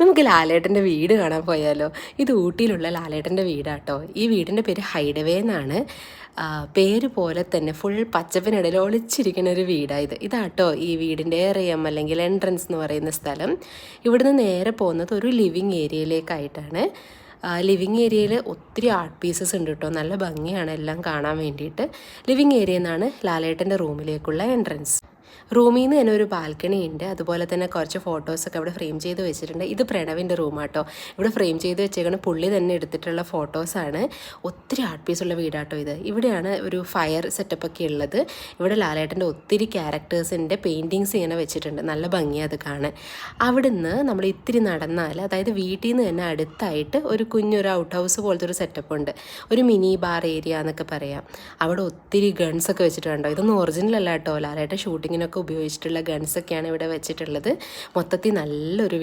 നമുക്ക് ലാലേട്ടന്റെ വീട് കാണാൻ പോയാലോ? ഇത് ഊട്ടിയിലുള്ള ലാലേട്ടന്റെ വീടാട്ടോ. ഈ വീടിന്റെ പേര് ഹൈഡവേ എന്നാണ്. പേര് പോലെ തന്നെ ഫുൾ പച്ചപ്പിനിടയിൽ ഒളിച്ചിരിക്കുന്ന ഒരു വീടാണ് ഇത്. ഇതാട്ടോ ഈ വീടിന്റെ ഏറിയം അല്ലെങ്കിൽ എൻട്രൻസ് എന്ന് പറയുന്ന സ്ഥലം. ഇവിടുന്ന് നേരെ പോകുന്നത് ഒരു ലിവിങ് ഏരിയയിലേക്കായിട്ടാണ് ലിവിങ് ഏരിയയിൽ ഒത്തിരി ആർട്ട് പീസസ് ഉണ്ട് കേട്ടോ നല്ല ഭംഗിയാണ് എല്ലാം കാണാൻ വേണ്ടിയിട്ട്. ലിവിങ് ഏരിയ എന്നാണ് ലാലേട്ടന്റെ റൂമിലേക്കുള്ള എൻട്രൻസ് റൂമിൽ നിന്ന് തന്നെ ഒരു ബാൽക്കണി ഉണ്ട്. അതുപോലെ തന്നെ കുറച്ച് ഫോട്ടോസൊക്കെ അവിടെ ഫ്രെയിം ചെയ്ത് വെച്ചിട്ടുണ്ട്. ഇത് പ്രണവിന്റെ റൂമാട്ടോ ഇവിടെ ഫ്രെയിം ചെയ്ത് വെച്ചേക്കണ പുള്ളി തന്നെ എടുത്തിട്ടുള്ള ഫോട്ടോസാണ് ഒത്തിരി ആർട്ട് പീസുള്ള വീടാട്ടോ ഇത്. ഇവിടെയാണ് ഒരു ഫയർ സെറ്റപ്പ് ഒക്കെ ഉള്ളത്. ഇവിടെ ലാലേട്ടന്റെ ഒത്തിരി ക്യാരക്ടേഴ്സിന്റെ പെയിന്റിങ്സ് ഇങ്ങനെ വെച്ചിട്ടുണ്ട്. നല്ല ഭംഗിയാണ് അത് കാണാൻ. അവിടുന്ന് നമ്മൾ ഇത്തിരി നടന്നാൽ അതായത് വീട്ടിൽ നിന്ന് തന്നെ അടുത്തായിട്ട് ഒരു കുഞ്ഞൊരു ഔട്ട് ഹൗസ് പോലത്തെ ഒരു സെറ്റപ്പ് ഉണ്ട്. ഒരു മിനി ബാർ ഏരിയ എന്നൊക്കെ പറയാം. അവിടെ ഒത്തിരി ഗൺസ് ഒക്കെ വെച്ചിട്ടുണ്ടോ ഇതൊന്നും ഒറിജിനൽ അല്ല കേട്ടോ. ലാലേട്ടൻ ഷൂട്ടിങ്ങിനൊക്കെ ഉപയോഗിച്ചിട്ടുള്ള ഗൺസൊക്കെയാണ് ഇവിടെ വെച്ചിട്ടുള്ളത്. മൊത്തത്തിൽ നല്ലൊരു